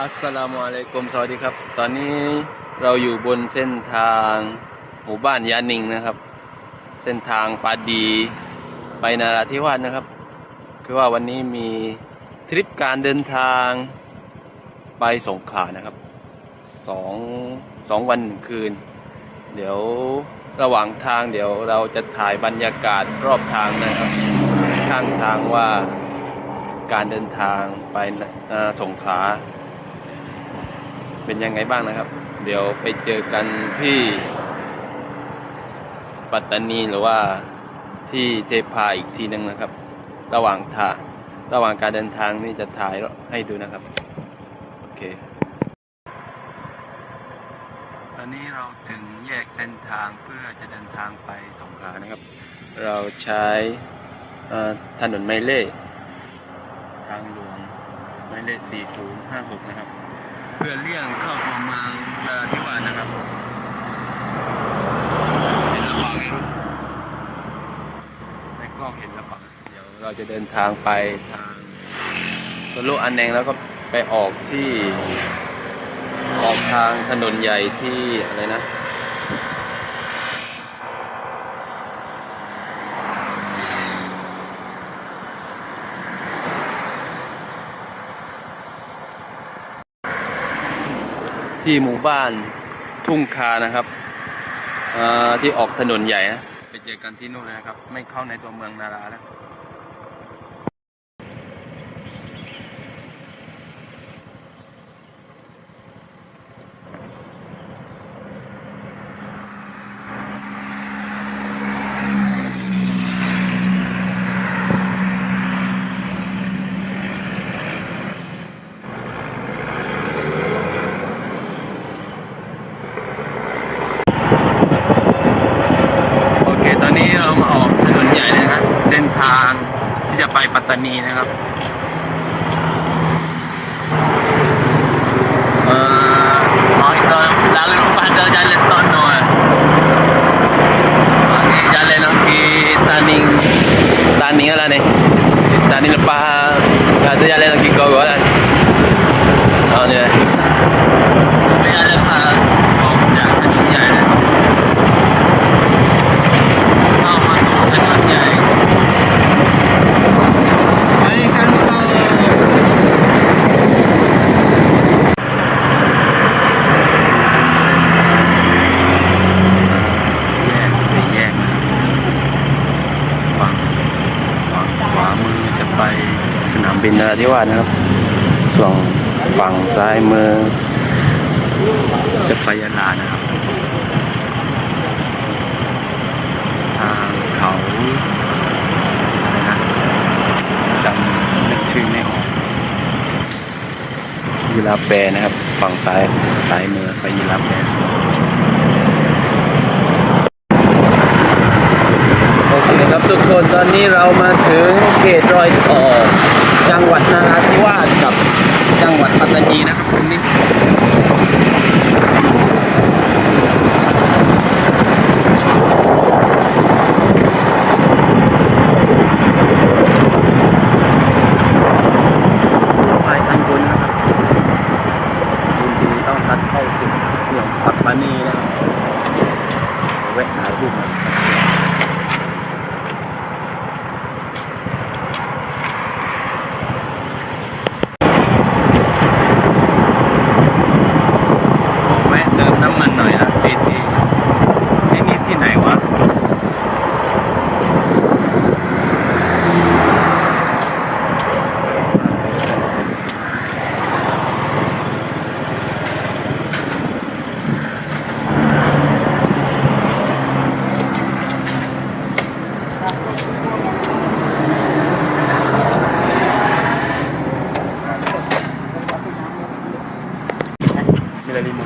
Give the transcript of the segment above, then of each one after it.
อัสสลามุอะลัยกุมสวัสดีครับ ตอนนี้เราอยู่บนเส้นทางหมู่บ้านยานิงนะครับ เส้นทางปาดีไปนาราธิวาสนะครับ คือว่าวันนี้มีทริปการเดินทางไปสงขลานะครับสองสองวันหนึ่งคืน เดี๋ยวระหว่างทางเดี๋ยวเราจะถ่ายบรรยากาศรอบทางนะครับ ข้างทางว่าการเดินทางไปสงขลา เป็นยังไงบ้างนะครับ เดี๋ยวไปเจอกันที่ ปัตตานีหรือว่าที่เทพาอีกทีหนึ่งนะครับ ระหว่างทางระหว่างการเดินทางนี่จะถ่ายให้ดูนะครับ โอเค ตอนนี้เราถึงแยกเส้นทางเพื่อจะเดินทางไปสงขลานะครับ เราใช้ถนนไมเล่ทางหลวงไมเล่4056 นะครับ พื่อเลี่ยงเข้าตัวเมืองนราธิวานะครับเห็นแล้วเปล่าไม่รู้ในกล้องเห็นลำบากเดี๋ยวเราจะเดินทางไปทางตลุอันแนงแล้วก็ไปออกที่ออกทางถนนใหญ่ที่อะไรนะ ที่หมู่บ้านทุ่งคานะครับที่ออกถนนใหญ่นะไปเจอกันที่นู่นเลยนะครับ ไม่เข้าในตัวเมืองนาราแล้ว โอเค ตอนนี้เรามาออกถนนใหญ่เลยนะครับ เส้นทางที่จะไปปัตตานีนะครับเอ่อ mau kita lalu lepas ke jalan Tono eh. Okey, jalan nak pergi Taning Taning lah ni. Taning lepas kata jalan nak pergi Goro lah. Oh ni. Tapi ada sah oh, ya, ถนนใหญ่เลย เข้ามาตรงถนนใหญ่ไปกันต่อแยกสี่แยกนะครับฝั่งฝั่งขวามือจะไปส นามบินนราธิวานะครับ ส่วนฝั่งซ้ายมือ จะไปยะลานะครับ ทางเขาอะไรนะจำนึกชื่อไม่ออกยีราฟแปรนะครับ ฝั่งซ้ายซ้ายมือไปยีราฟแปรโอเคครับทุกคนตอนนี้เรามาถึงเขตรอยต่อ จังหวัดนาราธิวาสกับจังหวัดปัตตานีนะครับตรงนี้ไปทางบนนะครับยินดีต้อนรับเข้าสู่เมืองปัตตานีนะครับแวะถ่ายรูปนะขอแวะเติมน้ำมันหน่อยนะที่ที่ที่นี่ที่ไหนวะ Bila lima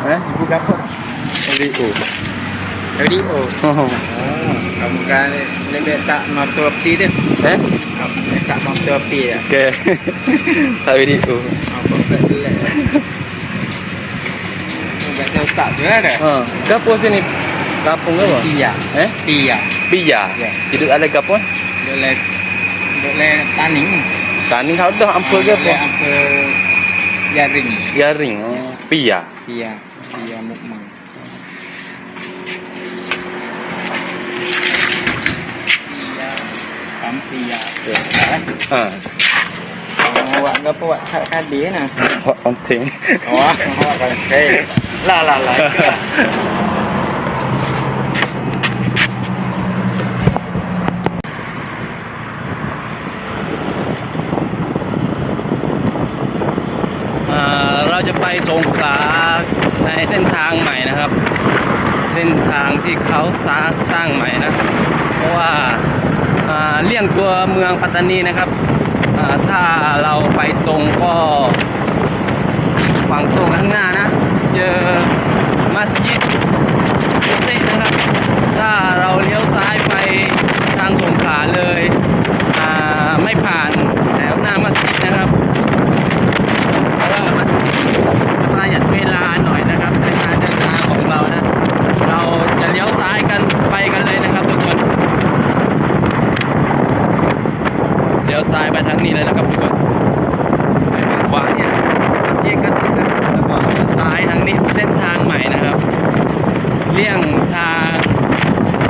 Eh? Ibu berapa? Rio. Rio. Oh. Kamu kan lebih tak motor api dia. Eh? Kamu tak motor api ya. Okay. tak Rio. Apa tak jelek. Enggak tahu tak juga ada. Ha. Gapo sini? Kampung apa? Iya. Eh? Iya. Bia. Ya. Hidup ada gapo? Dia lagi boleh taning การนี้เขาเดอำเภอ ก็ boleh apa jaring ยาริงปียา pia pia mukmang pia kam pia eh อ่า awak ke apa awak kat kadi nah เพราะต้องทิ้ง awak awak kan hey la la la อ่าเราจะไปสงขลา ในเส้นทางใหม่นะครับ เส้นทางที่เขาสร้างสร้างใหม่นะเพราะว่าเลี่ยงตัวเมืองปัตตานีนะครับถ้าเราไปตรงก็ฝั่งตรงข้างหน้านะ เจอมัสยิดมุสลินะครับ ถ้าเราเลี้ยวซ้ายไปทางสงขลาเลยอ่าไม่ผ่านแถวหน้ามัสยิดนะครับ เพราะว่ามันมันประหยัดเวลาหน่อยนะครับในการเดินทางของเรานะ เราจะเลี้ยวซ้ายกันไปกันเลยนะครับทุกคนเลี้ยวซ้ายไปทางนี้เลยนะครับทุกคนไปทางขวาเนี่ยมัสยิดกสินะครับแล้วก็เลี้ยวซ้ายทางนี้เส้นทางใหม่นะครับ เลี่ยงทาง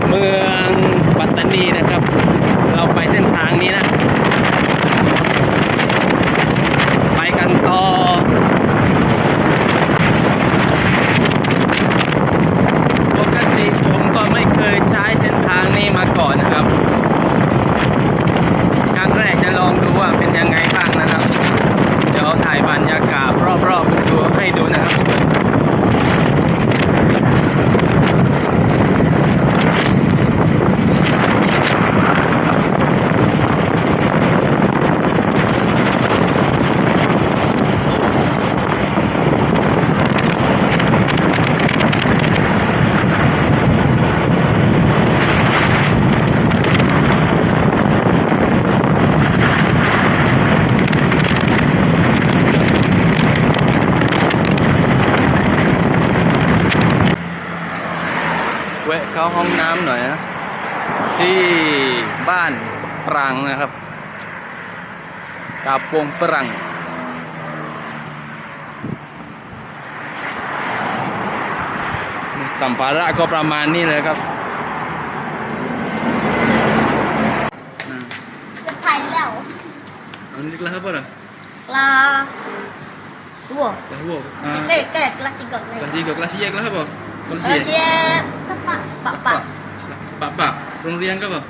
เมืองปัตตานีนะครับ เราไปเส้นทางนี้นะ ไปกันต่อ ปกติผมก็ไม่เคยใช้เส้นทางนี้มาก่อนนะครับ ครั้งแรกจะลองดูว่าเป็นยังไงบ้างนะครับ เดี๋ยวถ่ายบรรยากาศรอบๆดูให้ดูนะครับทุกคน แวะเข้าห้องน้ำหน่อยนะ ที่บ้านปรังนะครับกาปงปรังสัมภาระก็ประมาณนี้เลยครับจะถ่ายแล้วอันนี้ kelas apa dah? Kelas dua. Kelas 2. Eh, ke kelas tiga. Kelas 3. Kelas siap kelas apa? Kelas Kelas siap. Pak, pak, pak. Pak Pak. Rongriang ke apa?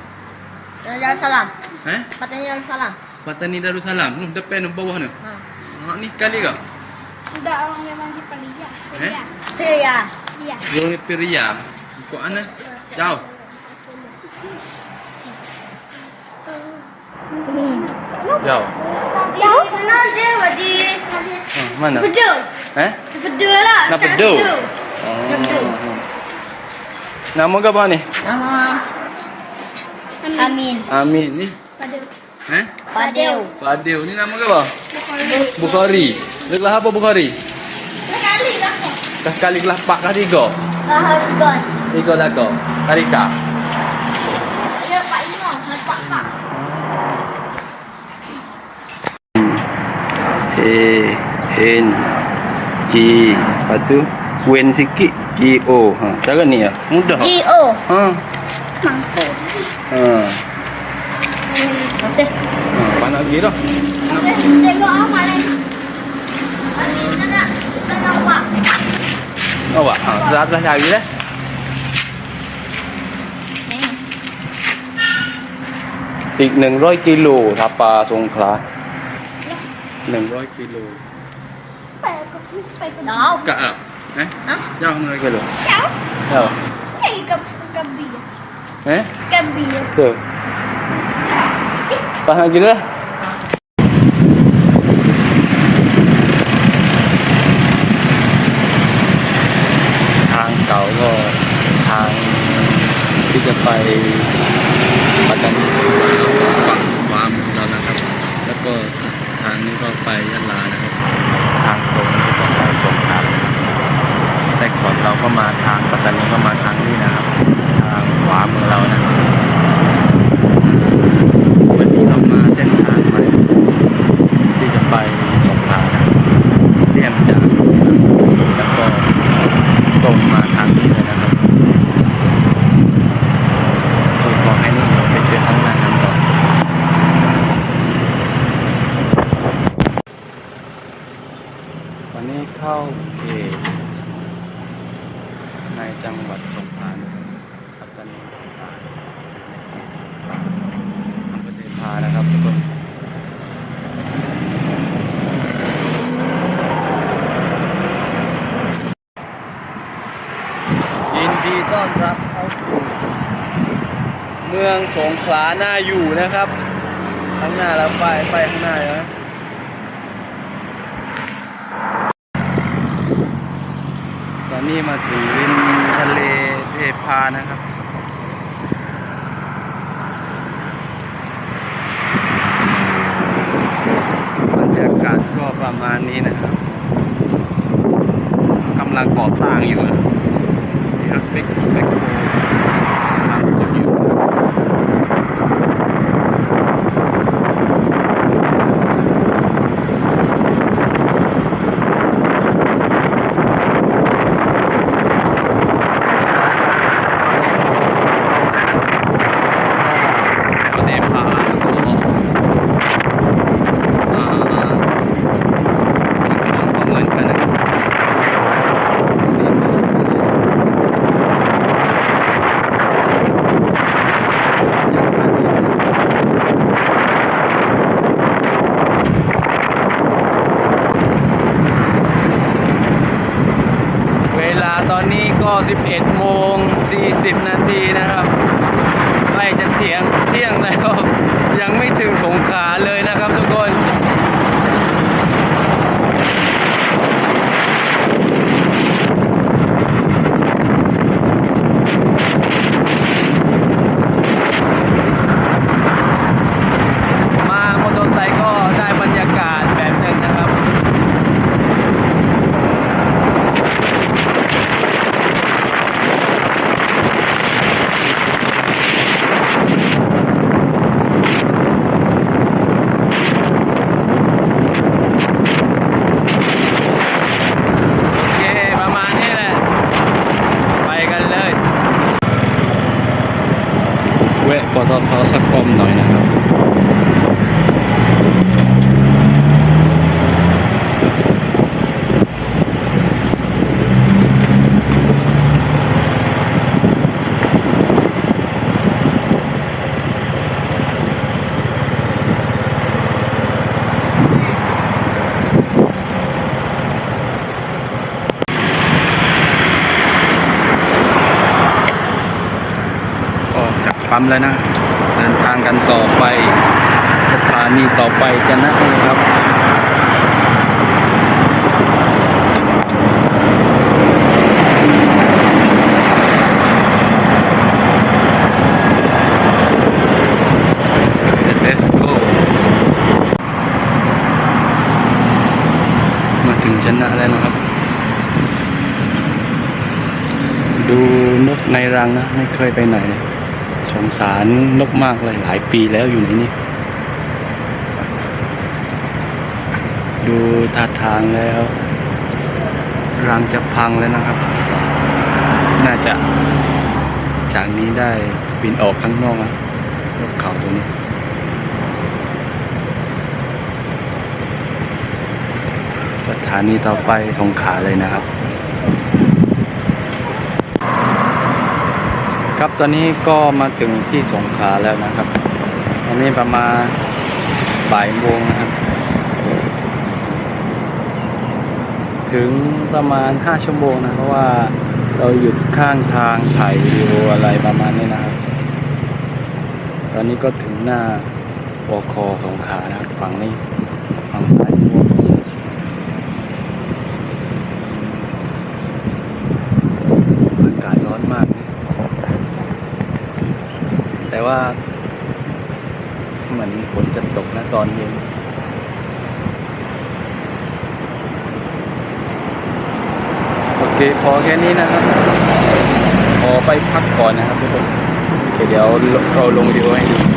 Darussalam. Eh? Patanya Darussalam. Patani Darussalam. Nu depan bawah ni. Ha. Ha ni kali ke? Enggak, orang yang mandi Pelia. Eh? Ya. Iya. Dia ni Peria. Kau ana? Jauh. Jauh. Ya, kenal dia wadi. Ha, mana? Bedu. Eh? Bedu lah. Nak bedu? Oh. Bedu. Nama kau apa ni? Nama Amin. Amin ni. Padeu. Eh? Ha? Padeu. Padeu ni nama kau apa? Bukhari. Bukhari. Lelah apa Bukhari? Sekali lah. Dah sekali lah pak kah tiga. Bahagian. Tiga dah Karika. Eh, tak. A N G Lepas tu Wen sikit G O ha, Cara ni lah Mudah G O. ha. Mampu. Ha. Masih. ha. Panak lagi dah Okey, tengok apa ni? Amin, kita nak kita nak buat. Awak ha. Setelah atas cari dah Ni. อีกหนึ่งร้อยกิโลทับปลาสงขลาหนึ่งร้อยกิโล Pai aku, pai aku. Đâu? กะอะเอ๊ะ Hả? ยาวหนึ่งร้อยกิโล Kau? ยาว Hei, kau gabi. เอ๊ะ Gabi. เจอไปหากินเลยทางเก่าก็ทาง ก็มาทางปัตตานีก็มาทางนี้นะครับ ทางขวามือเรานะวันนี้เรามาเส้นทางใหม่ที่จะไปสงขลานะเรียมจากแล้วก็ตรงมาทางนี้เลยนะครับคือขอให้นุ่มไปเจอทั้งนั้นก่อนวันนี้เข้าเขต ในจังหวัดสงขลาปัตตานีสงขลาอำเภอเทพานะครับทุกคนยินดีต้อนรับเข้าสู่เมืองสงขลาหน้าอยู่นะครับ ข้างหน้าแล้วไปไปข้างหน้าแล้วนะ ต อนนี้มาถึงริมทะเลเทพานะครับ บรรยากาศก็ประมาณนี้นะครับกำลังก่อสร้างอยู่นะรถบิ๊กแบ็คโฮกำลังขุดอยู่ ประเทศพาแล้วก็อ่าของเงินกันนะครับเวลาตอนนี้ก็ 11โมง40 นาทีนะครับ ใกล้จะเที่ยงเที่ยงแล้ว ยังไม่ถึงสงขลาเลยนะครับทุกคน มามอเตอร์ไซค์ก็ได้บรรยากาศแบบหนึ่งนะครับ โอเค ประมาณนี้แหละ ไปกันเลย แวะ ปตทสักกรมหน่อยนะครับ ปั๊มแล้วนะเดินทางกันต่อไปสถานีต่อไปจะนะครับ Let's go มาถึงชนะแล้วนะครับ ดูนกในรังนะ ไม่เคยไปไหนเลย สงสารนกมากเลยหลายปีแล้วอยู่ไหนนี่ดูท่าทางแล้วรังจะพังแล้วนะครับ น่าจะ จากนี้ได้บินออกข้างนอกนะนกเขาตัวนี้สถานีต่อไปสงขาเลยนะครับ ครับตอนนี้ก็มาถึงที่สงขลาแล้วนะครับตอนนี้ประมาณบ่ายโมงนะครับ ถึงประมาณ 5 ชั่วโมงนะเพราะว่าเราหยุดข้างทางถ่ายวิดีโออะไรประมาณนี้นะครับ ตอนนี้ก็ถึงหน้าบคสงขลานะครับฝั่งนี้ฝั่งซ้ายมืออากาศร้อนมากนะ แต่ ว่าเหมือนฝนจะตกนะตอนเย็นโอเคพอแค่นี้นะครับ ขอไปพักก่อนนะครับทุกคนเคเดี๋ยวเราลงวิดีโอให้ดู